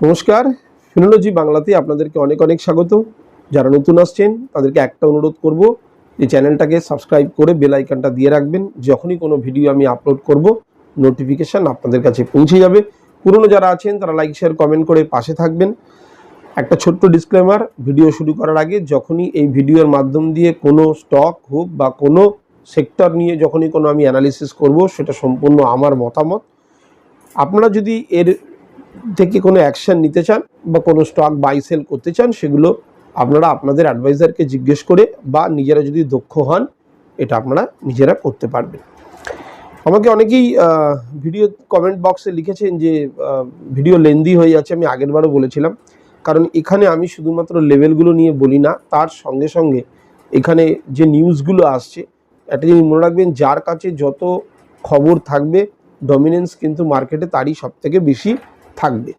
নমস্কার, ফিনোলজি বাংলাতে আপনাদেরকে অনেক অনেক স্বাগত। যারা নতুন আসছেন, তাদেরকে একটা অনুরোধ করব যে চ্যানেলটাকে সাবস্ক্রাইব করে বেল আইকনটা দিয়ে রাখবেন। যখনই কোনো ভিডিও আমি আপলোড করব, নোটিফিকেশান আপনাদের কাছে পৌঁছে যাবে। পুরনো যারা আছেন, তারা লাইক, শেয়ার, কমেন্ট করে পাশে থাকবেন। একটা ছোট্ট ডিসক্লেমার ভিডিও শুরু করার আগে যখনই এই ভিডিওর মাধ্যম দিয়ে কোনো স্টক হোক বা কোনো সেক্টর নিয়ে যখনই কোনো আমি অ্যানালিসিস করব, সেটা সম্পূর্ণ আমার মতামত। আপনারা যদি এর থেকে কোনো অ্যাকশন নিতে চান বা কোনো স্টক বাই সেল করতে চান, সেগুলো আপনারা আপনাদের অ্যাডভাইজারকে জিজ্ঞেস করে বা নিজেরা যদি দক্ষ হন, এটা আপনারা নিজেরা করতে পারবেন। আমাকে অনেকেই ভিডিও কমেন্ট বক্সে লিখেছেন যে ভিডিও লেন্দি হয়ে যাচ্ছে, আমি আগেরবারও বলেছিলাম। কারণ এখানে আমি শুধুমাত্র লেভেলগুলো নিয়ে বলি না, তার সঙ্গে সঙ্গে এখানে যে নিউজগুলো আসছে, একটা জিনিস মনে রাখবেন, যার কাছে যত খবর থাকবে ডমিনেন্স কিন্তু মার্কেটে তারই সব থেকে বেশি থাকবে।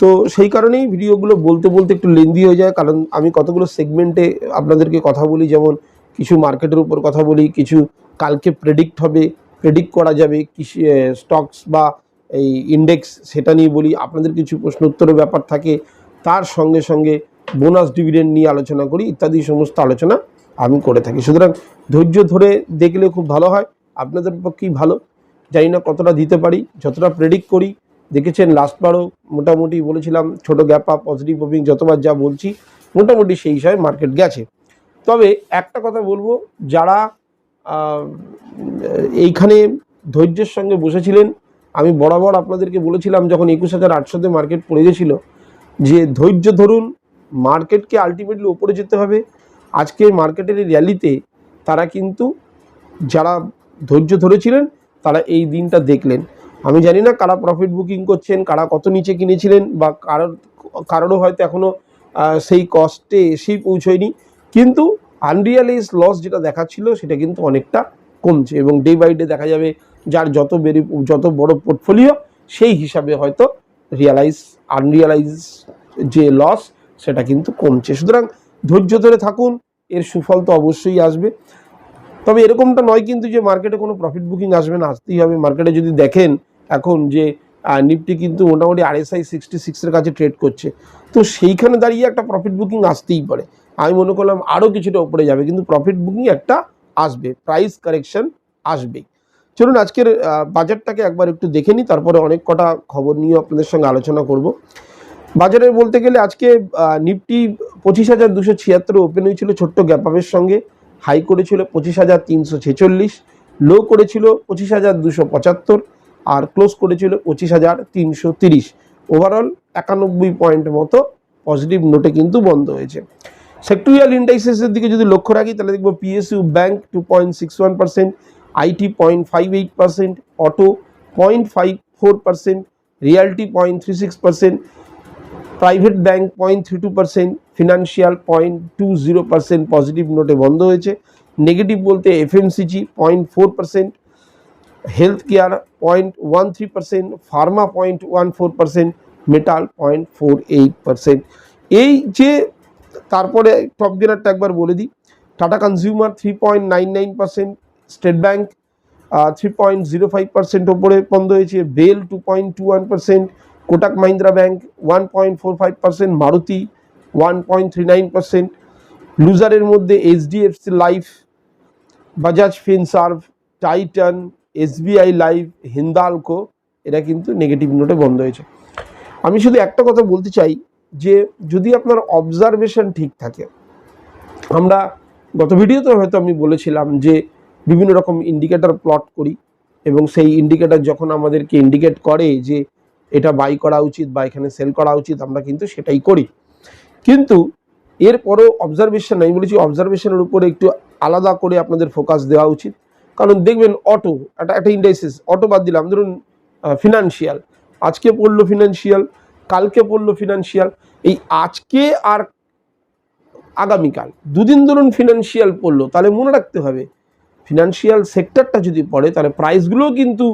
তো সেই কারণেই ভিডিওগুলো বলতে বলতে একটু লেন্দি হয়ে যায়। কারণ আমি কতগুলো সেগমেন্টে আপনাদেরকে কথা বলি, যেমন কিছু মার্কেটের উপর কথা বলি, কিছু কালকে প্রেডিক্ট হবে প্রেডিক্ট করা যাবে কৃষি স্টকস বা এই ইন্ডেক্স সেটা নিয়ে বলি। আপনাদের কিছু প্রশ্ন উত্তরের ব্যাপার থাকে, তার সঙ্গে সঙ্গে বোনাস ডিভিডেন্ড নিয়ে আলোচনা করি, ইত্যাদি সমস্ত আলোচনা আমি করে থাকি। সুতরাং ধৈর্য ধরে দেখলে খুব ভালো হয়, আপনাদের পক্ষেই ভালো। জানি না কতটা দিতে পারি, যতটা প্রেডিক্ট করি দেখেছেন লাস্টবারও মোটামুটি বলেছিলাম, ছোট গ্যাপ আপ পজিটিভ মুভিং যতবার যা বলছি, মোটামুটি সেই হিসাবে মার্কেট গেছে। তবে একটা কথা বলব, যারা এইখানে ধৈর্যের সঙ্গে বসেছিলেন, আমি বরাবর আপনাদেরকে বলেছিলাম যখন একুশ হাজার আটশোতে মার্কেট পড়ে গেছিল, যে ধৈর্য ধরুন মার্কেটকে আলটিমেটলি ওপরে যেতে হবে। আজকে মার্কেটের এই র্যালিতে তারা কিন্তু, যারা ধৈর্য ধরেছিলেন, তারা এই দিনটা দেখলেন। আমি জানি না কারা প্রফিট বুকিং করছেন, কারা কত নিচে কিনেছিলেন বা কারোর, কারোরও হয়তো এখনও সেই কস্টে এসেই পৌঁছয়নি। কিন্তু আনরিয়ালাইজ লস যেটা দেখাচ্ছিল সেটা কিন্তু অনেকটা কমছে এবং ডে বাই ডে দেখা যাবে যার যত বেরি, যত বড় পোর্টফোলিও সেই হিসাবে হয়তো রিয়ালাইজ আনরিয়ালাইজ যে লস সেটা কিন্তু কমছে। সুতরাং ধৈর্য ধরে থাকুন, এর সুফল তো অবশ্যই আসবে। তবে এরকমটা নয় কিন্তু যে মার্কেটে কোনো প্রফিট বুকিং আসবে না, আসতেই হবে। মার্কেটে যদি দেখেন এখন যে নিফটি কিন্তু মোটামুটি আরএসআই সিক্সটি সিক্সের কাছে ট্রেড করছে। তো সেইখানে দাঁড়িয়ে একটা প্রফিট বুকিং আসতেই পারে। আমি মনে করলাম আরও কিছুটা উপরে যাবে, কিন্তু প্রফিট বুকিং একটা আসবে প্রাইস কারেকশন আসবেই। চলুন আজকের বাজারটাকে একবার একটু দেখে নিই, তারপরে অনেক কটা খবর নিয়ে আপনাদের সঙ্গে আলোচনা করব। বাজারে বলতে গেলে আজকে নিফটি পঁচিশ হাজার দুশো ছিয়াত্তর ওপেন হয়েছিল ছোট্ট গ্যাপ আপের সঙ্গে। হাই করেছিল পঁচিশ হাজার তিনশো ছেচল্লিশ লো করেছিল পঁচিশ হাজার দুশো পঁচাত্তর। আর ক্লোজ করেছিল পঁচিশ হাজার তিনশো তিরিশ। ওভারঅল একানব্বই পয়েন্ট মতো পজিটিভ নোটে কিন্তু বন্ধ হয়েছে। সেক্টরিয়াল ইন্ডাইসেসের দিকে যদি লক্ষ্য রাখি, তাহলে দেখব PSU bank two point six one percent IT point five eight percent auto point five four percent realty point three six percent private bank point three two percent financial point two zero percent positive নোটে বন্ধ হয়েছে। Negative বলতে FMCG point four percent health care point one three percent pharma point one four percent metal point four eight percent এই যে তারপরে top গেনারটা একবার বলে দিই Tata consumer three point nine nine percent state bank three point zero five percent ওপরে বন্ধ হয়েছে BEL two point two one percent Kotak Mahindra bank one point four five percent Maruti one point three nine percent লুজারের মধ্যে HDFC life Bajaj Finserv Titan SBI life Hindalco এরা কিন্তু negative নোটে বন্ধ হয়েছে। আমি শুধু একটা কথা বলতে চাই যে, যদি আপনার অবজারভেশন ঠিক থাকে, আমরা গত ভিডিওতে হয়তো আমি বলেছিলাম যে, বিভিন্ন রকম ইন্ডিকেটর প্লট করি এবং সেই ইন্ডিকেটর যখন আমাদেরকে ইন্ডিকেট করে যে, এটা বাই করা উচিত বা এখানে সেল করা উচিত, আমরা কিন্তু সেটাই করি। কিন্তু এরপরও অবজারভেশন আমি বলেছি অবজারভেশনের উপরে একটু আলাদা করে আপনাদের ফোকাস দেওয়া উচিত। কারণ দেখবেন অটো একটা একটা ইন্ডাইসিস অটো বাদ দিলাম। ধরুন ফিনান্সিয়াল আজকে পড়ল ফিনান্সিয়াল কালকে পড়ল ফিনান্সিয়াল এই আজকে আর আগামীকাল, দুদিন ধরুন ফিনান্সিয়াল পড়ল, তাহলে মনে রাখতে হবে ফিনান্সিয়াল সেক্টরটা যদি পড়ে, তাহলে প্রাইসগুলোও কিন্তু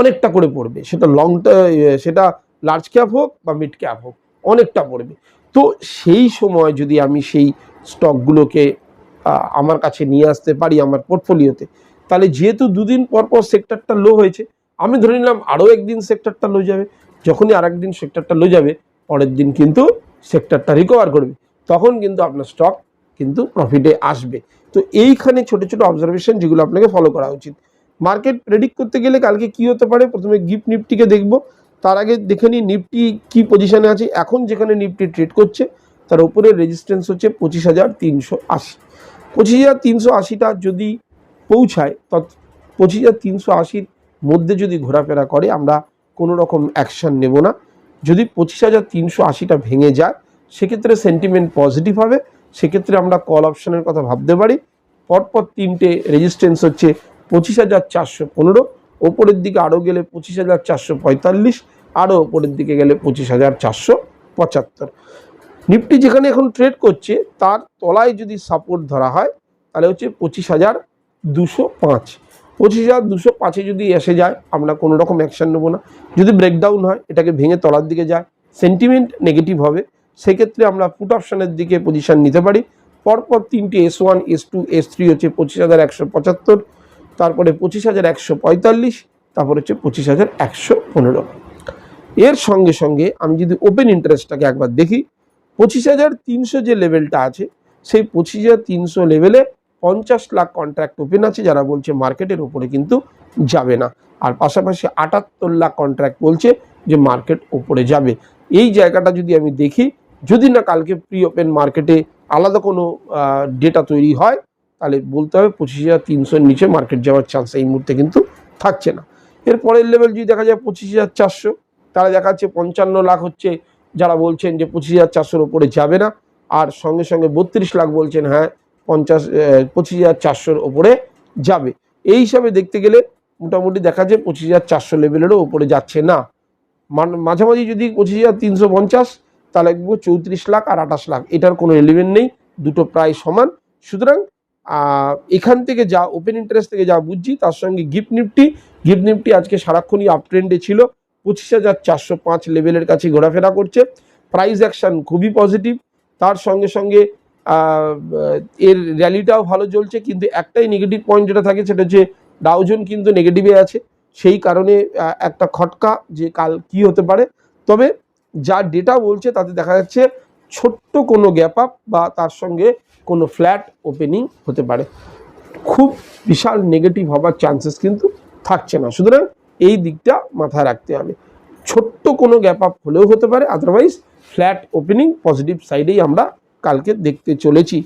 অনেকটা করে পড়বে। সেটা লং সেটা লার্জ ক্যাপ হোক বা মিড ক্যাপ হোক, অনেকটা পড়বে। তো সেই সময় যদি আমি সেই স্টকগুলোকে আমার কাছে নিয়ে আসতে পারি, আমার পোর্টফোলিওতে তাহলে যেহেতু দুদিন পর পর সেক্টরটা লো হয়েছে, আমি ধরে নিলাম আরও একদিন সেক্টরটা লো যাবে, যখনই আর একদিন সেক্টরটা লো যাবে, পরের দিন কিন্তু সেক্টরটা রিকভার করবে, তখন কিন্তু আপনার স্টক কিন্তু প্রফিটে আসবে। তো এইখানে ছোট ছোট অবজারভেশন যেগুলো আপনাকে ফলো করা উচিত। মার্কেট প্রেডিক্ট করতে গেলে কালকে কি হতে পারে? প্রথমে গিফট নিফটিকে দেখব, তার আগে দেখে নিই নিফটি কী পজিশানে আছে। এখন যেখানে নিফটি ট্রেড করছে, তার উপরে রেজিস্ট্যান্স হচ্ছে পঁচিশ হাজার তিনশো আশি। পঁচিশ হাজার তিনশো আশিটা যদি পৌঁছায় তত পঁচিশ হাজার তিনশো আশির মধ্যে যদি ঘোরাফেরা করে, আমরা কোনো রকম অ্যাকশন নেব না। যদি পঁচিশ হাজার তিনশো আশিটা ভেঙে যায়, সেক্ষেত্রে সেন্টিমেন্ট পজিটিভ হবে। সেক্ষেত্রে আমরা কল অপশানের কথা ভাবতে পারি। পরপর তিনটে রেজিস্ট্যান্স হচ্ছে পঁচিশ হাজার চারশো পনেরো। ওপরের দিকে আরও গেলে পঁচিশ হাজার চারশো পঁয়তাল্লিশ, আরও ওপরের দিকে গেলে পঁচিশ হাজার চারশো পঁচাত্তর। নিফটি যেখানে এখন ট্রেড করছে, তার তলায় যদি সাপোর্ট ধরা হয়, তাহলে হচ্ছে পঁচিশ হাজার দুশো পাঁচ। পঁচিশ হাজার দুশো পাঁচে যদি এসে যায়, আমরা কোনো রকম অ্যাকশন নেব না। যদি ব্রেকডাউন হয়, এটাকে ভেঙে তলার দিকে যায় সেন্টিমেন্ট নেগেটিভ হবে, সেক্ষেত্রে আমরা পুট অপশানের দিকে পজিশন নিতে পারি। পরপর তিনটে S one S two S three হচ্ছে পঁচিশ হাজার একশো পঁচাত্তর, তারপরে পঁচিশ হাজার একশো পঁয়তাল্লিশ, তারপর হচ্ছে পঁচিশ হাজার একশো পনেরো। এর সঙ্গে সঙ্গে আমি যদি ওপেন ইন্টারেস্টটাকে একবার দেখি, পঁচিশ হাজার তিনশো যে লেভেলটা আছে, সেই পঁচিশ হাজার তিনশো লেভেলে পঞ্চাশ লাখ কন্ট্রাক্ট ওপেন আছে, যারা বলছে মার্কেটের ওপরে কিন্তু যাবে না। আর পাশাপাশি আটাত্তর লাখ কন্ট্রাক্ট বলছে যে মার্কেট ওপরে যাবে। এই জায়গাটা যদি আমি দেখি, যদি না কালকে প্রি ওপেন মার্কেটে আলাদা কোনো ডেটা তৈরি হয়, তাহলে বলতে হবে পঁচিশ হাজার তিনশোর নিচে মার্কেট যাওয়ার চান্স এই মুহূর্তে কিন্তু থাকছে না। এর পরের লেভেল যদি দেখা যায় পঁচিশ হাজার চারশো তারা দেখা যাচ্ছে পঞ্চান্ন লাখ হচ্ছে যারা বলছেন যে পঁচিশ হাজার চারশোর ওপরে যাবে না। আর সঙ্গে সঙ্গে বত্রিশ লাখ বলছেন হ্যাঁ পঞ্চাশ পঁচিশ হাজার চারশোর ওপরে যাবে। এই হিসাবে দেখতে গেলে মোটামুটি দেখা যায় পঁচিশ হাজার চারশো লেভেলেরও ওপরে যাচ্ছে না। মাঝামাঝি যদি পঁচিশ হাজার তিনশো পঞ্চাশ, তাহলে চৌত্রিশ লাখ আর আঠাশ লাখ, এটার কোনো এলিমেন্ট নেই, দুটো প্রায় সমান। সুতরাং এখান থেকে যা ওপেন ইন্টারেস্ট থেকে যা বুঝছি, তার সঙ্গে গিফট নিফটি গিফট নিফটি আজকে সারাক্ষণই আপ ট্রেন্ডে ছিল। পঁচিশ হাজার চারশো পাঁচ লেভেলের কাছে ঘোরাফেরা করছে। প্রাইস অ্যাকশন খুবই পজিটিভ তার সঙ্গে সঙ্গে এর র্যালিটাও ভালো চলছে, কিন্তু একটাই নেগেটিভ পয়েন্ট যেটা থাকে সেটা হচ্ছে ডাউজন কিন্তু নেগেটিভে আছে। সেই কারণে একটা খটকা যে কাল কি হতে পারে। তবে যা ডেটা বলছে তাতে দেখা যাচ্ছে ছোট্ট কোনো গ্যাপ আপ বা তার সঙ্গে কোনো ফ্ল্যাট ওপেনিং হতে পারে। খুব বিশাল নেগেটিভ হবার চান্সেস কিন্তু থাকছে না। সুতরাং এই দিকটা মাথায় রাখতে হবে। ছোট্ট কোনো গ্যাপ আপ হলেও হতে পারে আদারওয়াইজ ফ্ল্যাট ওপেনিং পজিটিভ সাইডেই আমরা কালকে দেখতে চলেছি।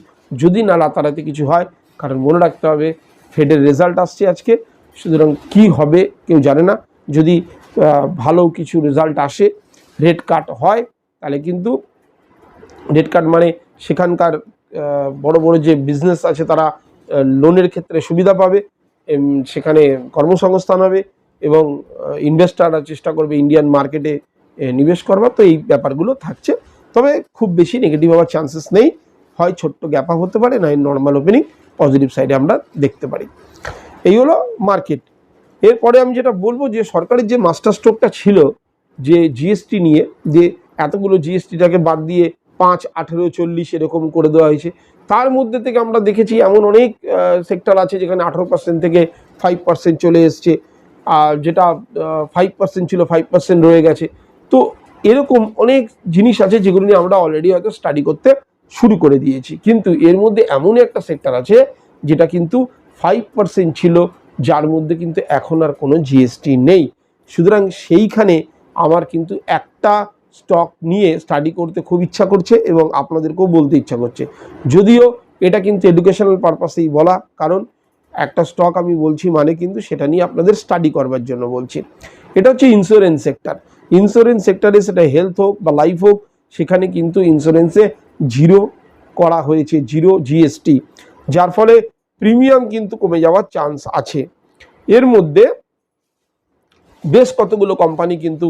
যদি না রাতারাতি কিছু হয়, কারণ মনে রাখতে হবে ফেডের রেজাল্ট আসছে আজকে। সুতরাং কি হবে কেউ জানে না। যদি ভালো কিছু রেজাল্ট আসে রেড কাট হয়, তাহলে কিন্তু রেড কার্ড মানে সেখানকার বড় বড় যে বিজনেস আছে তারা লোনের ক্ষেত্রে সুবিধা পাবে সেখানে কর্মসংস্থান হবে এবং ইনভেস্টাররা চেষ্টা করবে ইন্ডিয়ান মার্কেটে নিবেশ করবার তো এই ব্যাপারগুলো থাকছে। তবে খুব বেশি নেগেটিভ হওয়ার চান্সেস নেই। হয় ছোট্ট গ্যাপ আপ হতে পারে, নয় নর্মাল ওপেনিং পজিটিভ সাইডে আমরা দেখতে পারি। এই হলো মার্কেট এরপরে আমি যেটা বলব যে সরকারের যে মাস্টার স্ট্রোকটা ছিল, যে জিএসটি নিয়ে, যে এতগুলো জিএসটিটাকে বাদ দিয়ে পাঁচ, আঠেরো, চল্লিশ এরকম করে দেওয়া হয়েছে, তার মধ্যে থেকে আমরা দেখেছি এমন অনেক সেক্টর আছে যেখানে আঠেরো পার্সেন্ট থেকে ফাইভ পার্সেন্ট চলে এসছে। আর যেটা ফাইভ পার্সেন্ট ছিল ফাইভ পার্সেন্ট রয়ে গেছে। তো এরকম অনেক জিনিস আছে যেগুলো নিয়ে আমরা অলরেডি হয়তো স্টাডি করতে শুরু করে দিয়েছি। কিন্তু এর মধ্যে এমনই একটা সেক্টর আছে যেটা কিন্তু ফাইভ পার্সেন্ট ছিল, যার মধ্যে কিন্তু এখন আর কোনো জিএসটি নেই। সুতরাং সেইখানে আমার কিন্তু একটা স্টক নিয়ে স্টাডি করতে খুব ইচ্ছা করছে এবং আপনাদেরকেও বলতে ইচ্ছা করছে। যদিও এটা কিন্তু এডুকেশনাল পারপাসেই বলা, কারণ একটা স্টক আমি বলছি মানে কিন্তু সেটা নিয়ে আপনাদের স্টাডি করবার জন্য বলছি। এটা হচ্ছে ইন্স্যুরেন্স সেক্টর ইন্স্যুরেন্স সেক্টরে সেটা হেলথ হোক বা লাইফ হোক, সেখানে কিন্তু ইন্স্যুরেন্সে জিরো করা হয়েছে জিরো জিএসটি যার ফলে প্রিমিয়াম কিন্তু কমে যাওয়ার চান্স আছে। এর মধ্যে বেশ কতগুলো কোম্পানি কিন্তু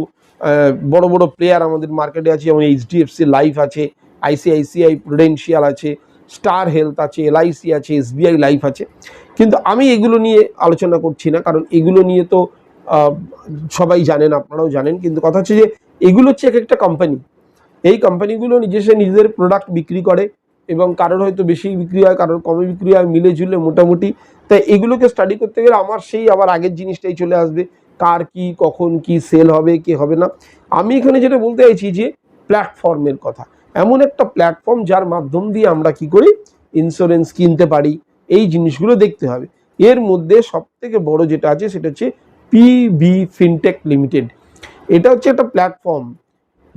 বড় বড় প্লেয়ার আমাদের মার্কেটে আছে, যেমন এইচডিএফসি লাইফ আছে আইসিআইসিআই প্রুডেন্সিয়াল আছে স্টার হেলথ আছে এলআইসি আছে এসবিআই লাইফ আছে। কিন্তু আমি এগুলো নিয়ে আলোচনা করছি না, কারণ এগুলো নিয়ে তো সবাই জানেন, আপনারাও জানেন, কিন্তু কথা হচ্ছে যে এগুলো হচ্ছে এক একটা কোম্পানি এই কোম্পানিগুলো নিজস্ব নিজেদের প্রোডাক্ট বিক্রি করে এবং কারোর হয়তো বেশি বিক্রি হয়, কারোর কমে বিক্রি হয়, মিলে ঝুলে মোটামুটি। তাই এগুলোকে স্টাডি করতে গেলে আমার সেই আবার আগের জিনিসটাই চলে আসবে, কার কি, কখন কি সেল হবে, কি হবে না। আমি এখানে যেটা বলতে চাইছি যে প্ল্যাটফর্মের কথা। এমন একটা প্ল্যাটফর্ম যার মাধ্যম দিয়ে আমরা কি করি? ইন্স্যুরেন্স কিনতে পারি, এই জিনিসগুলো দেখতে হবে। এর মধ্যে সব থেকে বড় যেটা আছে, সেটা হচ্ছে পিবি ফিনটেক লিমিটেড এটা হচ্ছে একটা প্ল্যাটফর্ম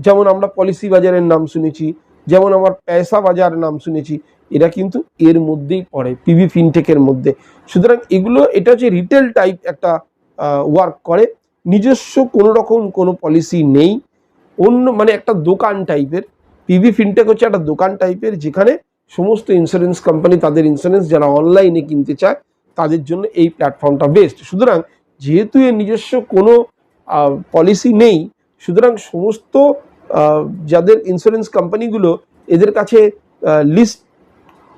যেমন আমরা পলিসি বাজারের নাম শুনেছি, যেমন আমার পয়সা বাজার নাম শুনেছি এরা কিন্তু এর মধ্যেই পড়ে পিভি ফিনটেকের মধ্যে। সুতরাং এগুলো, এটা হচ্ছে রিটেল টাইপ একটা ওয়ার্ক করে। নিজস্ব কোনো রকম কোনো পলিসি নেই। অন্য মানে একটা দোকান টাইপের পিভি ফিনটেক হচ্ছে একটা দোকান টাইপের যেখানে সমস্ত ইন্স্যুরেন্স কোম্পানি তাদের ইন্স্যুরেন্স যারা অনলাইনে কিনতে চায়, তাদের জন্য এই প্ল্যাটফর্মটা বেস্ট সুতরাং যেহেতু এর নিজস্ব কোনো পলিসি নেই, সুতরাং সমস্ত যাদের ইন্স্যুরেন্স কোম্পানিগুলো এদের কাছে লিস্ট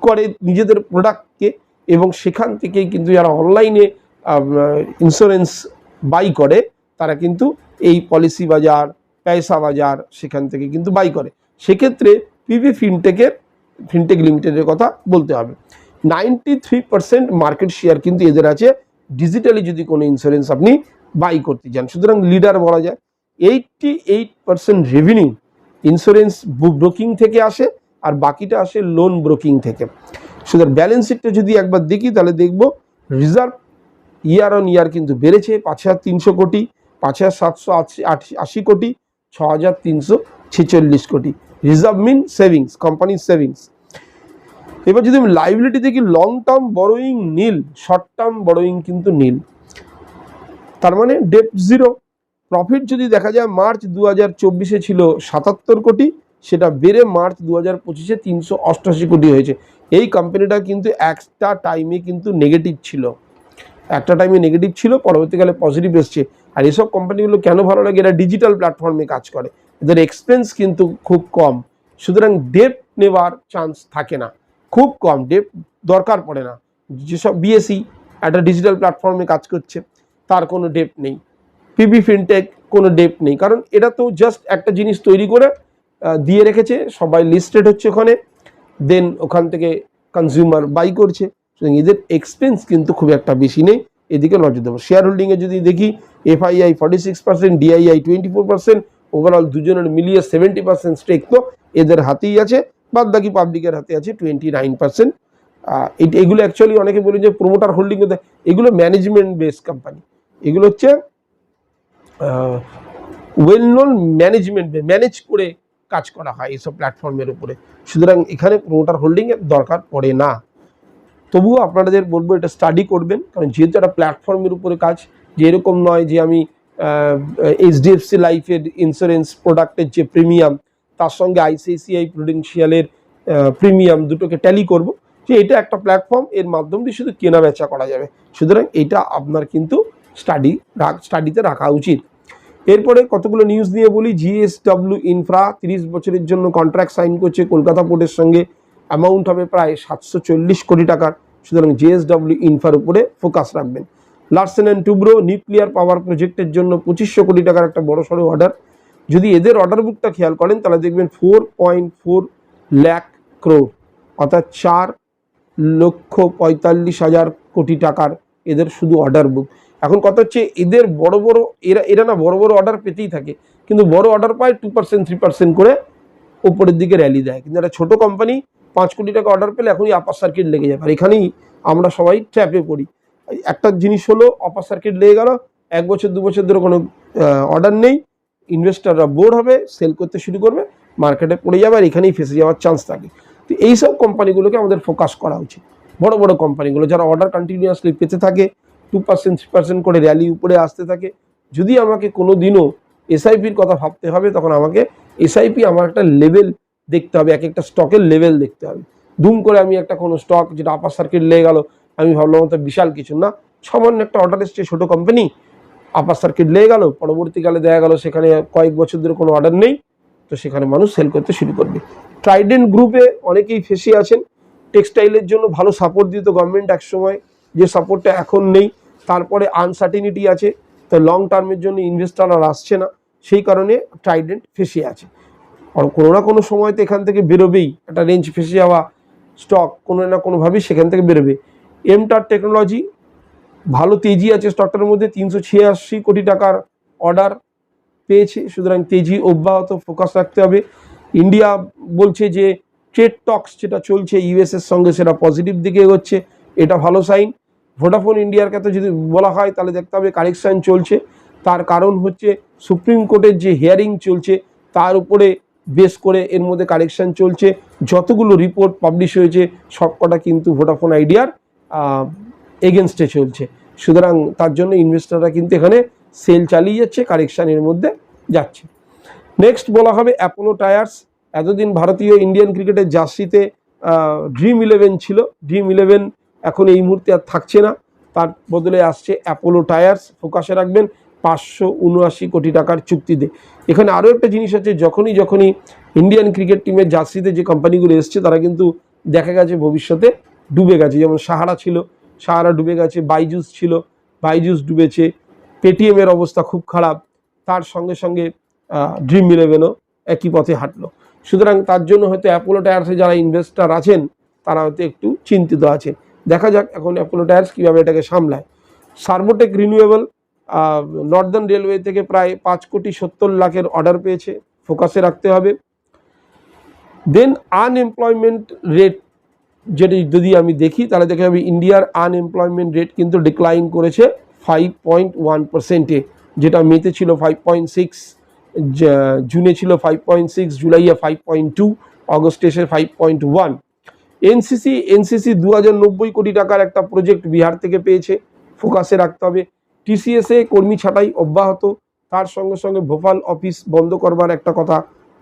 করে নিজেদের প্রোডাক্টকে এবং সেখান থেকেই কিন্তু যারা অনলাইনে ইন্স্যুরেন্স বাই করে, তারা কিন্তু এই পলিসি বাজার, পয়সা বাজার সেখান থেকে কিন্তু বাই করে। সেক্ষেত্রে পিভি ফিনটেকের ফিনটেক লিমিটেডের কথা বলতে হবে। Ninety three percent market share কিন্তু এদের আছে। ডিজিটালি যদি কোনো ইন্স্যুরেন্স আপনি বাই করতে চান সুতরাং লিডার বলা যায় eighty eight percent revenue insurance broking থেকে আসে আর বাকিটা আসে লোন ব্রোকিং থেকে। সুতরাং ব্যালেন্স শিটটা যদি একবার দেখি, তাহলে দেখব রিজার্ভ ইয়ার অন ইয়ার কিন্তু বেড়েছে পাঁচ হাজার তিনশো কোটি, পাঁচ হাজার সাতশো আশি কোটি ছ হাজার তিনশো ছেচল্লিশ কোটি। রিজার্ভ মিন সেভিংস কোম্পানির সেভিংস এবার যদি আমি লাইবিলিটি দেখি long term borrowing nil short term borrowing কিন্তু নীল। তার মানে ডেট জিরো প্রফিট যদি দেখা যায়, মার্চ দু হাজার চব্বিশে ছিল সাতাত্তর কোটি, সেটা বেড়ে মার্চ দু হাজার পঁচিশে তিনশো অষ্টআশি কোটি হয়েছে। এই কোম্পানিটা কিন্তু একটা টাইমে কিন্তু নেগেটিভ ছিল। একটা টাইমে নেগেটিভ ছিল, পরবর্তীকালে পজিটিভ এসছে। আর এসব কোম্পানিগুলো কেন ভালো লাগে? এরা ডিজিটাল প্ল্যাটফর্মে কাজ করে। এদের এক্সপেন্স কিন্তু খুব কম। সুতরাং ডেপ নেওয়ার চান্স থাকে না। খুব কম ডেপ দরকার পড়ে না। যেসব বিএসসি একটা ডিজিটাল প্ল্যাটফর্মে কাজ করছে, তার কোনো ডেপ নেই। পিবি ফিনটেক কোনো ডেপ নেই। কারণ এটা তো জাস্ট একটা জিনিস তৈরি করে দিয়ে রেখেছে, সবাই লিস্টেড হচ্ছে ওখানে দেন ওখান থেকে কনজিউমার বাই করছে। এদের এক্সপেন্স কিন্তু খুব একটা বেশি নেই, এদিকে নজর দেবো। শেয়ার হোল্ডিংয়ে যদি দেখি FII forty six percent DII twenty four percent overall দুজনের মিলিয়ে সেভেন্টি পার্সেন্ট স্টেক তো এদের হাতেই আছে। বাদ বাকি পাবলিকের হাতে আছে টোয়েন্টি নাইন পার্সেন্ট এগুলো অ্যাকচুয়ালি অনেকে বলে যে প্রোমোটার হোল্ডিং এগুলো ম্যানেজমেন্ট বেস কোম্পানি এগুলো হচ্ছে ওয়েল নোন ম্যানেজমেন্ট ম্যানেজ করে কাজ করা হয় এইসব প্ল্যাটফর্মের উপরে। সুতরাং এখানে প্রোমোটার হোল্ডিংয়ের দরকার পড়ে না। তবুও আপনাদের বলব এটা স্টাডি করবেন, কারণ যেহেতু একটা প্ল্যাটফর্মের উপরে কাজ, যে এরকম নয় যে আমি এইচডিএফসি লাইফের ইন্স্যুরেন্স প্রোডাক্টের যে প্রিমিয়াম তার সঙ্গে আইসিআইসিআই প্রুডেন্সিয়ালের প্রিমিয়াম দুটোকে ট্যালি করব। যে এটা একটা প্ল্যাটফর্ম এর মাধ্যম দিয়ে শুধু কেনা বেচা করা যাবে। সুতরাং এটা আপনার কিন্তু স্টাডি স্টাডিতে রাখা উচিত। এরপরে কতগুলো নিউজ নিয়ে বলি? জিএসডব্লিউ ইনফ্রা তিরিশ বছরের জন্য কন্ট্রাক্ট সাইন করছে। কলকাতা পোর্টের সঙ্গে অ্যামাউন্ট হবে প্রায় সাতশো চল্লিশ কোটি টাকার। সুতরাং জিএসডব্লিউ ইনফ্রার উপরে ফোকাস রাখবেন। Larsen and Toubro nuclear power প্রজেক্টের জন্য পঁচিশশো কোটি টাকার একটা বড় সড়ো অর্ডার যদি এদের অর্ডার বুকটা খেয়াল করেন, তাহলে দেখবেন four point four lakh crore অর্থাৎ চার লক্ষ পঁয়তাল্লিশ হাজার কোটি টাকার এদের শুধু অর্ডার বুক এখন কথা হচ্ছে এদের বড় বড়, এরা এরা না বড় বড় অর্ডার পেতেই থাকে, কিন্তু বড় অর্ডার পায় টু পার্সেন্ট থ্রি পার্সেন্ট করে ওপরের দিকে র্যালি দেয়। কিন্তু একটা ছোটো কোম্পানি পাঁচ কোটি টাকা অর্ডার পেলে এখনই আপার সার্কিট লেগে যাবে। আর এখানেই আমরা সবাই ট্র্যাপে পড়ি। একটা জিনিস হলো অপার সার্কিট লেগে গেল, এক বছর, দু বছর ধরে কোনো অর্ডার নেই। ইনভেস্টাররা বোর হবে সেল করতে শুরু করবে মার্কেটে পড়ে যাবে আর এখানেই ফেসে যাওয়ার চান্স থাকে। তো এইসব কোম্পানিগুলোকে আমাদের ফোকাস করা উচিত। বড় বড় কোম্পানিগুলো যারা অর্ডার কন্টিনিউয়াসলি পেতে থাকে টু পার্সেন্ট থ্রি পার্সেন্ট করে র্যালি উপরে আসতে থাকে, যদি আমাকে কোনো দিনও এসআইপির কথা ভাবতে হবে, তখন আমাকে এসআইপি আমার একটা লেভেল দেখতে হবে, এক একটা স্টকের লেভেল দেখতে হবে। দুম করে আমি একটা কোনো স্টক যেটা আপার সার্কিট লেগে গেল, আমি ভাবলাম তো বিশাল কিছু না, সামান্য একটা অর্ডার এসছে ছোটো কোম্পানি আপার সার্কিট লেগে গেল, পরবর্তীকালে দেখা গেল সেখানে কয়েক বছর ধরে কোনো অর্ডার নেই, তো সেখানে মানুষ সেল করতে শুরু করবে। ট্রাইডেন্ট গ্রুপে অনেকেই ফেসে আছেন টেক্সটাইলের জন্য ভালো সাপোর্ট দিত গভর্নমেন্ট একসময়, যে সাপোর্টটা এখন নেই, তারপরে আনসার্টিনিটি আছে, তো লং টার্মের জন্য ইনভেস্টার আর আসছে না, সেই কারণে ট্রাইডেন্ট ফেসে আছে। আর কোনো না কোনো সময় তো এখান থেকে বেরোবেই, একটা রেঞ্জ ফেসে যাওয়া স্টক কোনো না কোনোভাবেই সেখান থেকে বেরোবে। এমটার টেকনোলজি ভালো তেজি আছে স্টকটার মধ্যে, তিনশো ছিয়াশি কোটি টাকার অর্ডার পেয়েছে। সুতরাং তেজি অব্যাহত ফোকাস রাখতে হবে। ইন্ডিয়া বলছে যে ট্রেড টক্স যেটা চলছে ইউএসের সঙ্গে সেটা পজিটিভ দিকে এগোচ্ছে। এটা ভালো সাইন ভোডাফোন ইন্ডিয়ার ক্ষেত্রে যদি বলা হয়, তাহলে দেখতে হবে কারেকশান চলছে। তার কারণ হচ্ছে সুপ্রিম কোর্টের যে হিয়ারিং চলছে, তার উপরে বেস করে এর মধ্যে কারেকশান চলছে। যতগুলো রিপোর্ট পাবলিশ হয়েছে, সবকটা কিন্তু ভোডাফোন আইডিয়ার এগেনস্টে চলছে। সুতরাং তার জন্য ইনভেস্টররা কিন্তু এখানে সেল চালিয়ে যাচ্ছে, কারেকশানের মধ্যে যাচ্ছে। নেক্সট বলা হবে অ্যাপোলো টায়ার্স। এতদিন ভারতীয় ইন্ডিয়ান ক্রিকেটের জার্সিতে ড্রিম ইলেভেন ছিল। ড্রিম ইলেভেন এখন এই মুহূর্তে আর থাকছে না। তার বদলে আসছে অ্যাপোলো টায়ার্স। ফোকাসে রাখবেন পাঁচশো উনআশি কোটি টাকার চুক্তিতে। এখানে আরও একটা জিনিস হচ্ছে যখনই যখনই ইন্ডিয়ান ক্রিকেট টিমের জার্সিতে যে কোম্পানিগুলো এসছে, তারা কিন্তু দেখা গেছে ভবিষ্যতে ডুবে গেছে। যেমন সাহারা ছিল সাহারা ডুবে গেছে, বাইজুস ছিল, বাইজুস ডুবেছে, পেটিএমের অবস্থা খুব খারাপ, তার সঙ্গে সঙ্গে ড্রিম ইলেভেনও একই পথে হাঁটলো। সুতরাং তার জন্য হয়তো অ্যাপোলো টায়ার্সে যারা ইনভেস্টার আছেন, তারা হয়তো একটু চিন্তিত আছে। দেখা যাক এখন অ্যাপোলো টায়ার্স কীভাবে এটাকে সামলায়। সার্বোটেক রিনিউয়েবল নর্দার্ন রেলওয়ে থেকে প্রায় পাঁচ কোটি সত্তর লাখের অর্ডার পেয়েছে ফোকাসে রাখতে হবে। দেন আনএমপ্লয়মেন্ট রেট যেটি যদি আমি দেখি, তাহলে দেখা যাবে ইন্ডিয়ার আনএমপ্লয়মেন্ট রেট কিন্তু ডিক্লাইন করেছে ফাইভ পয়েন্ট ওয়ান পার্সেন্টে যেটা মেতে ছিল ফাইভ পয়েন্ট সিক্স জুনে ছিল ফাইভ পয়েন্ট সিক্স জুলাইয়ে ফাইভ পয়েন্ট টু অগস্টে এসে five point one NCC NCC দু হাজার নব্বই কোটি টাকার একটা প্রজেক্ট বিহার থেকে পেয়েছে ফোকাসে রাখতে হবে। টিসিএসে কর্মী ছাঁটাই অব্যাহত, তার সঙ্গে সঙ্গে ভোপাল অফিস বন্ধ করবার একটা কথা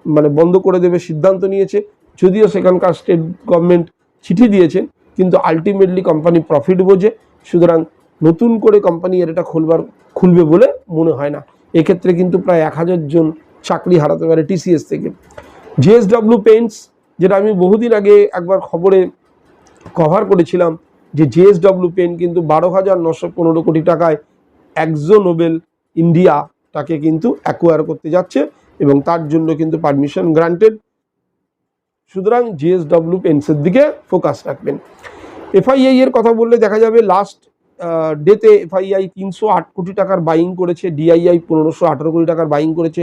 মানে বন্ধ করে দেবে সিদ্ধান্ত নিয়েছে। যদিও সেখানকার স্টেট গভর্নমেন্ট চিঠি দিয়েছেন কিন্তু আলটিমেটলি কোম্পানি প্রফিট বোঝে, সুতরাং নতুন করে কোম্পানি এর এটা খুলবার, খুলবে বলে মনে হয় না। এক্ষেত্রে কিন্তু প্রায় এক হাজার জন চাকরি হারাতে পারে টিসিএস থেকে। জেএসডব্লিউ পেন্টস যেটা আমি বহুদিন আগে একবার খবরে কভার করেছিলাম, যে জেএসডব্লিউ পেন কিন্তু বারো হাজার নশো পনেরো কোটি টাকায় একজো নোবেল ইন্ডিয়া তাকে কিন্তু অ্যাকোয়ার করতে যাচ্ছে এবং তার জন্য কিন্তু পারমিশন গ্রান্টেড সুতরাং জিএসডব্লিউ পেন্সের দিকে ফোকাস রাখবেন। এফআইআই এর কথা বললে দেখা যাবে লাস্ট ডেতে এফআইআই তিনশো আট কোটি টাকার বাইং করেছে ডিআইআই পনেরোশো আঠারো কোটি টাকার বাইং করেছে।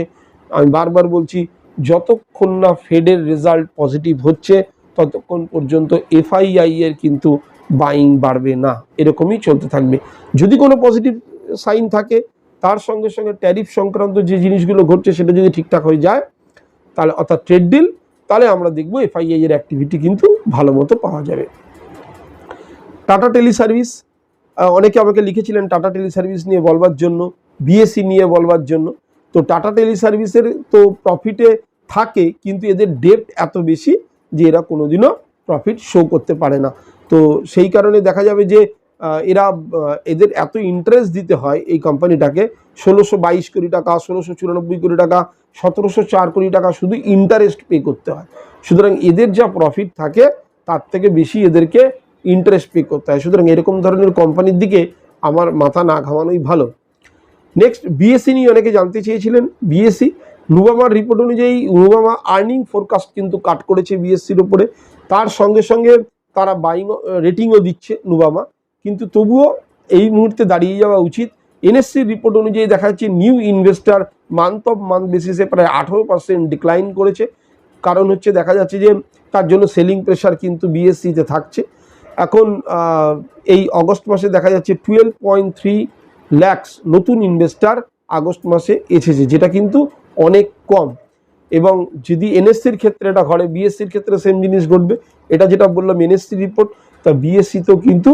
আমি বারবার বলছি, যতক্ষণ না ফেডের রেজাল্ট পজিটিভ হচ্ছে, ততক্ষণ পর্যন্ত এফআইআই এর কিন্তু বাইং বাড়বে না। এরকমই চলতে থাকবে। যদি কোনো পজিটিভ সাইন থাকে, তার সঙ্গে সঙ্গে ট্যারিফ সংক্রান্ত যে জিনিসগুলো ঘটছে, সেটা যদি ঠিকঠাক হয়ে যায়, তাহলে অর্থাৎ ট্রেড ডিল তাহলে আমরা দেখব এফআইআই এর অ্যাক্টিভিটি কিন্তু ভালো মতো পাওয়া যাবে। টাটা টেলি সার্ভিস অনেকে আমাকে লিখেছিলেন টাটা টেলি সার্ভিস নিয়ে বলবার জন্য বিএসসি নিয়ে বলবার জন্য। তো টাটা টেলি সার্ভিসের তো প্রফিটে থাকে, কিন্তু এদের ডেপ্ট এত বেশি যে এরা কোনোদিনও প্রফিট শো করতে পারে না। তো সেই কারণে দেখা যাবে যে এরা এদের এত ইন্টারেস্ট দিতে হয় এই কোম্পানিটাকে ষোলোশো বাইশ কোটি টাকা, ষোলোশো চুরানব্বই কোটি টাকা, সতেরোশো চার কোটি টাকা শুধু ইন্টারেস্ট পে করতে হয়। সুতরাং এদের যা প্রফিট থাকে, তার থেকে বেশি এদেরকে ইন্টারেস্ট পে করতে হয়। সুতরাং এরকম ধরনের কোম্পানির দিকে আমার মাথা না ঘামানোই ভালো। নেক্সট বিএসসি নিয়ে অনেকে জানতে চেয়েছিলেন। বিএসসি নুবামার রিপোর্ট অনুযায়ী নুবামা আর্নিং ফোরকাস্ট কিন্তু কাট করেছে বিএসসির ওপরে তার সঙ্গে সঙ্গে তারা বাইং রেটিংও দিচ্ছে নুবামা কিন্তু তবুও এই মুহূর্তে দাঁড়িয়ে যাওয়া উচিত। এনএসসির রিপোর্ট অনুযায়ী দেখা যাচ্ছে new investor month of month বেসিসে প্রায় আঠেরো পার্সেন্ট ডিক্লাইন করেছে। কারণ হচ্ছে দেখা যাচ্ছে যে তার জন্য সেলিং প্রেশার কিন্তু বিএসসিতে থাকছে। এখন এই অগস্ট মাসে দেখা যাচ্ছে টুয়েলভ পয়েন্ট থ্রি ল্যাক্স নতুন ইনভেস্টার আগস্ট মাসে এসেছে, যেটা কিন্তু অনেক কম। এবং যদি এনএসসির ক্ষেত্রে এটা ঘরে বিএসসির ক্ষেত্রে সেম জিনিস ঘটবে। এটা যেটা বললাম এনএসসি রিপোর্ট তা বিএসসিতেও কিন্তু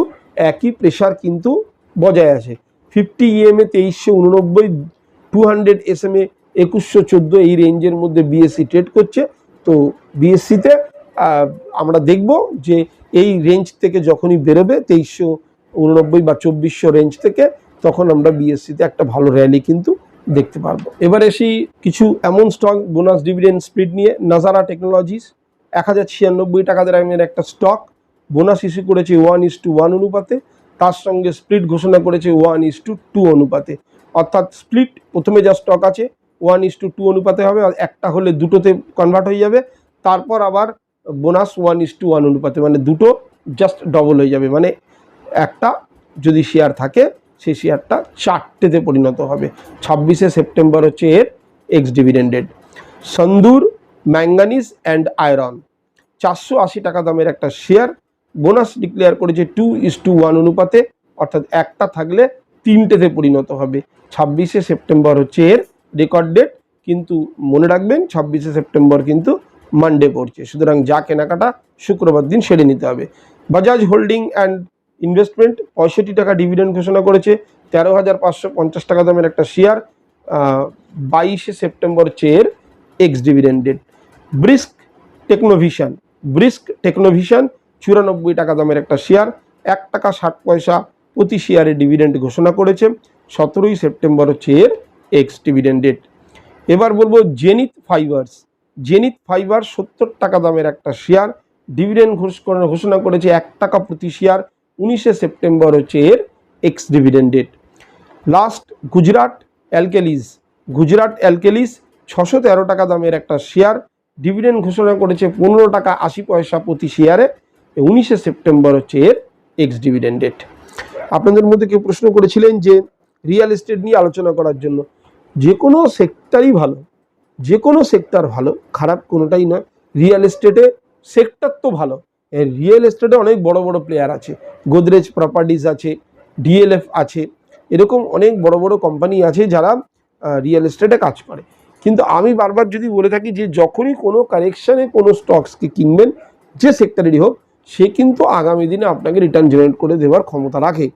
একই প্রেশার কিন্তু বজায় আছে। ফিফটি ইএমএ তেইশশো উননব্বই two hundred S M A একুশশো চোদ্দ এই রেঞ্জের মধ্যে বিএসসি ট্রেড করছে। তো বিএসসিতে আমরা দেখব যে এই রেঞ্জ থেকে যখনই বেরোবে, তেইশশো উননব্বই বা চব্বিশশো রেঞ্জ থেকে, তখন আমরা বিএসসিতে একটা ভালো র্যালি কিন্তু দেখতে পারব। এবার এসি কিছু এমন স্টক বোনাস ডিভিডেন্ড স্প্রিড নিয়ে নাজারা টেকনোলজিস এক হাজার ছিয়ানব্বই টাকা দামের একটা স্টক বোনাস ইস্যু করেছে ওয়ান ইস টু ওয়ান অনুপাতে। তার সঙ্গে স্প্লিট ঘোষণা করেছে ওয়ান ইস টু টু অনুপাতে। অর্থাৎ স্প্লিট প্রথমে যা স্টক আছে ওয়ান ইস টু টু অনুপাতে হবে, আর একটা হলে দুটোতে কনভার্ট হয়ে যাবে। তারপর আবার bonus one is to one অনুপাতে মানে দুটো জাস্ট ডবল হয়ে যাবে। মানে একটা যদি শেয়ার থাকে, সেই শেয়ারটা চারটেতে পরিণত হবে। ছাব্বিশে সেপ্টেম্বর হচ্ছে এর ex dividend date Sandur manganese and iron চারশো আশি টাকা দামের একটা শেয়ার বোনাস ডিক্লেয়ার করেছে টু ইস টু ওয়ান অনুপাতে, অর্থাৎ একটা থাকলে তিনটেতে পরিণত হবে। ছাব্বিশে সেপ্টেম্বর হচ্ছে এর রেকর্ড ডেট কিন্তু মনে রাখবেন ছাব্বিশে সেপ্টেম্বর কিন্তু মানডে পড়ছে। সুতরাং যা কেনাকাটা শুক্রবার দিন সেরে নিতে হবে। বাজাজ হোল্ডিং অ্যান্ড ইনভেস্টমেন্ট পঁয়ষট্টি টাকা ডিভিডেন্ড ঘোষণা করেছে, তেরো হাজার পাঁচশো পঞ্চাশ টাকা দামের একটা শেয়ার বাইশে September চেয়ের ex dividend date Brisk Technovision Brisk Technovision চুরানব্বই টাকা দামের একটা শেয়ার এক টাকা ষাট পয়সা প্রতি শেয়ারে ডিভিডেন্ড ঘোষণা করেছে সতেরোই সেপ্টেম্বর হচ্ছে এর এক্স ডিভিডেন্ড ডেট এবার বলব জেনিত ফাইবার্স জেনিত ফাইবার সত্তর টাকা দামের একটা শেয়ার ডিভিডেন্ড ঘোষণা করেছে এক টাকা প্রতি শেয়ার উনিশে সেপ্টেম্বর হচ্ছে এর ex dividend date last Gujarat Alkalies Gujarat Alkalies ছশো তেরো টাকা দামের একটা শেয়ার ডিভিডেন্ড ঘোষণা করেছে পনেরো টাকা আশি পয়সা প্রতি শেয়ারে উনিশে সেপ্টেম্বর হচ্ছে এর এক্স ডিভিডেন্ড ডেট আপনাদের মধ্যে কেউ প্রশ্ন করেছিলেন যে রিয়েল এস্টেট নিয়ে আলোচনা করার জন্য যে কোনো সেক্টরই ভালো, যে কোনো সেক্টর ভালো, খারাপ কোনোটাই নয় রিয়েল এস্টেটে সেক্টর তো ভালো। রিয়েল এস্টেটে অনেক বড় বড় প্লেয়ার আছে। গোদরেজ প্রপার্টিজ আছে ডিএলএফ আছে, এরকম অনেক বড় বড় কোম্পানি আছে যারা রিয়েল এস্টেটে কাজ করে। কিন্তু আমি বারবার যদি বলে থাকি যে যখনই কোনো কারেকশানে কোনো স্টকসকে কিনবেন, যে সেক্টরেরই হোক সে কিন্তু আগামী দিনে আপনাকে রিটার্ন জেনারেট করে দেওয়ার ক্ষমতা রাখে।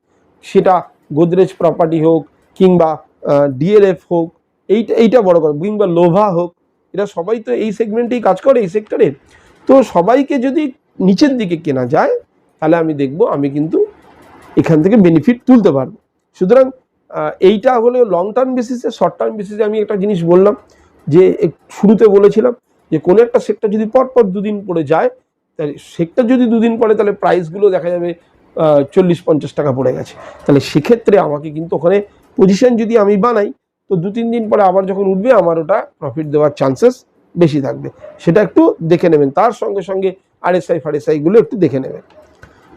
সেটা গোদরেজ প্রপার্টি হোক কিংবা ডিএলএফ হোক, এইটা এইটা বড় কথা, কিংবা লোভা হোক, এরা সবাই তো এই সেগমেন্টেই কাজ করে, এই সেক্টরে তো সবাইকে যদি নিচের দিকে কেনা যায়, তাহলে আমি দেখব, আমি কিন্তু এখান থেকে বেনিফিট তুলতে পারব। সুতরাং এইটা হলো লং টার্ম বেসিসে শর্ট টার্ম বেসিসে আমি একটা জিনিস বললাম, যে শুরুতে বলেছিলাম, যে কোনো একটা সেক্টর যদি পরপর দুদিন পরে যায় তাহলে সেক্টর যদি দুদিন পরে তাহলে প্রাইসগুলো দেখা যাবে চল্লিশ পঞ্চাশ টাকা পড়ে গেছে। তাহলে সেক্ষেত্রে আমাকে কিন্তু ওখানে পজিশন যদি আমি বানাই, তো দু তিন দিন পরে আবার যখন উঠবে, আমার ওটা প্রফিট দেওয়ার চান্সেস বেশি থাকবে। সেটা একটু দেখে নেবেন। তার সঙ্গে সঙ্গে আরএসআই ফারএসআইগুলো একটু দেখে নেবেন।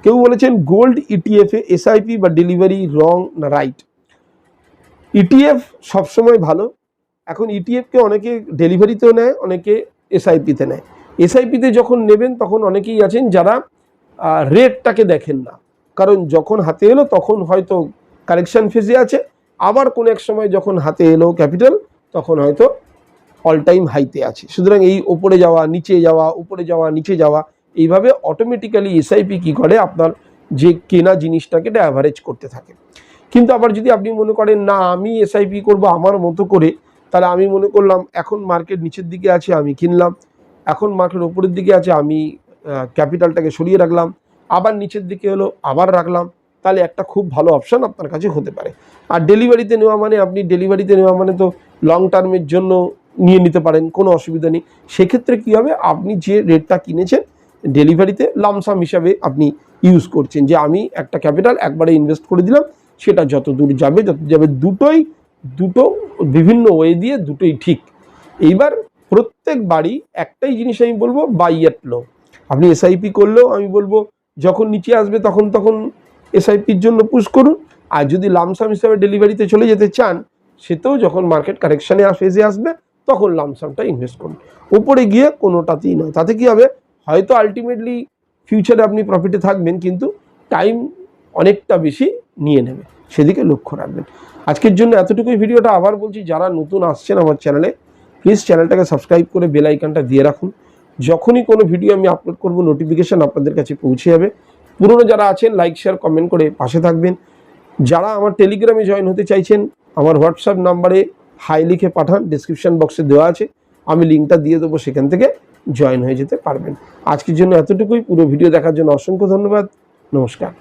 কেউ বলেছেন গোল্ড ইটিএফে এসআইপি বা ডেলিভারি রং না রাইট ইটিএফ সবসময় ভালো। এখন ইটিএফকে অনেকে ডেলিভারিতেও নেয়, অনেকে এসআইপিতে নেয়। এসআইপিতে যখন নেবেন, তখন অনেকেই আছেন যারা রেটটাকে দেখেন না। কারণ যখন হাতে এলো, তখন হয়তো কারেকশন ফেজে আছে। আবার কোনো এক সময় যখন হাতে এলো ক্যাপিটাল, তখন হয়তো অল টাইম হাইতে আছে। সুতরাং এই ওপরে যাওয়া, নিচে যাওয়া, উপরে যাওয়া, নিচে যাওয়া, এইভাবে অটোমেটিক্যালি এসআইপি কী করে? আপনার যে কেনা জিনিসটাকে এটা অ্যাভারেজ করতে থাকে। কিন্তু আবার যদি আপনি মনে করেন, না, আমি এসআইপি করব আমার মতো করে, তাহলে আমি মনে করলাম, এখন মার্কেট নিচের দিকে আছে, আমি কিনলাম। এখন মার্কেট উপরের দিকে আছে, আমি ক্যাপিটালটাকে সরিয়ে রাখলাম। আবার নিচের দিকে হলো, আবার রাখলাম। তাহলে একটা খুব ভালো অপশান আপনার কাছে হতে পারে। আর ডেলিভারিতে নেওয়া মানে আপনি ডেলিভারিতে নেওয়া মানে তো লং টার্মের জন্য নিয়ে নিতে পারেন, কোনো অসুবিধা নেই। সেক্ষেত্রে কী হবে? আপনি যে রেটটা কিনেছেন ডেলিভারিতে লামসাম হিসাবে আপনি ইউজ করছেন। যে আমি একটা ক্যাপিটাল একবারে ইনভেস্ট করে দিলাম, সেটা যত দূর যাবে, যত যাবে, দুটোই, দুটো বিভিন্ন ওয়ে দিয়ে দুটোই ঠিক। এইবার প্রত্যেক বাড়ি একটাই জিনিস আমি বলব বাই এট লো আপনি এসআইপি করলেও আমি বলব, যখন নিচে আসবে তখন তখন এসআইপির জন্য পুশ করুন। আর যদি লামসাম হিসাবে ডেলিভারিতে চলে যেতে চান, সেতেও যখন মার্কেট কারেকশানে ফেজে আসবে, তখন লামসামটা ইনভেস্ট করুন। উপরে গিয়ে কোনোটাতেই নয়। তাতে কি হবে? হয়তো আলটিমেটলি ফিউচারে আপনি প্রফিটে থাকবেন, কিন্তু টাইম অনেকটা বেশি নিয়ে নেবে। সেদিকে লক্ষ্য রাখবেন। আজকের জন্য এতটুকুই। ভিডিওটা আবার বলছি, যারা নতুন আসছেন আমার চ্যানেলে প্লিজ চ্যানেলটাকে সাবস্ক্রাইব করে বেল আইকনটা দিয়ে রাখুন। যখনই কোনো ভিডিও আমি আপলোড করব নোটিফিকেশান আপনাদের কাছে পৌঁছে যাবে। পুরনো যারা আছেন লাইক শেয়ার কমেন্ট করে পাশে থাকবেন। যারা আমার টেলিগ্রামে জয়েন হতে চাইছেন, আমার হোয়াটসঅ্যাপ নাম্বারে হাই লিখে পাঠান ডিসক্রিপশান বক্সে দেওয়া আছে। আমি লিঙ্কটা দিয়ে দেবো, সেখান থেকে জয়েন হয়ে যেতে পারবেন। আজকের জন্য এতটুকুই। পুরো ভিডিও দেখার জন্য অসংখ্য ধন্যবাদ। নমস্কার।